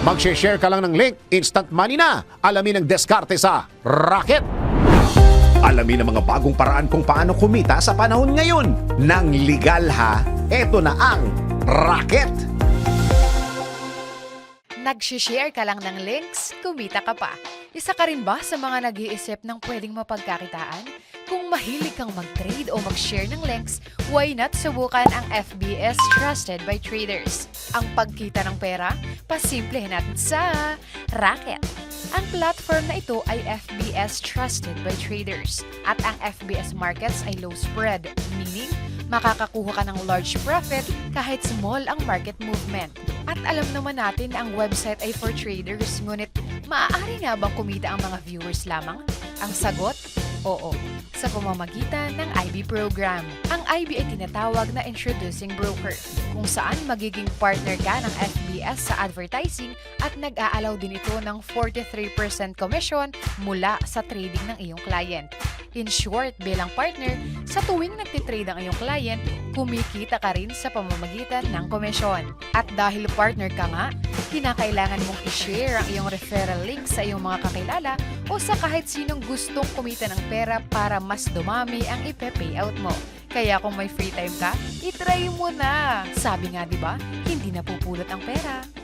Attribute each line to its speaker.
Speaker 1: Mag-share ka lang ng link, instant money na. Alamin ang diskarte sa Rocket. Alamin ang mga bagong paraan kung paano kumita sa panahon ngayon. Nang legal ha, eto na ang Rocket.
Speaker 2: Nag-share ka lang ng links, kumita ka pa. Isa ka rin ba sa mga nag-iisip ng pwedeng mapagkakitaan? Kung mahilig kang mag-trade o mag-share ng links, why not subukan ang FBS Trusted by Traders? Ang pagkita ng pera, pasimplehin natin sa Racket. Ang platform na ito ay FBS Trusted by Traders at ang FBS Markets ay low spread, meaning makakakuha ka ng large profit kahit small ang market movement. At alam naman natin na ang website ay for traders, ngunit maaari nga bang kumita ang mga viewers lamang? Ang sagot, oo, sa pamamagitan ng IB program. Ang IB ay tinatawag na Introducing Broker, kung saan magiging partner ka ng FBS sa advertising at nag-aalaw din ito ng 43% commission mula sa trading ng iyong client. In short, bilang partner, sa tuwing nagtitrade ang iyong client, kumikita ka rin sa pamamagitan ng komisyon. At dahil partner ka nga, kinakailangan mong i-share ang iyong referral link sa iyong mga kakilala o sa kahit sinong gustong kumita ng pera para mas dumami ang ipe-payout mo. Kaya kung may free time ka, itry mo na. Sabi nga 'di ba, hindi napupulot ang pera.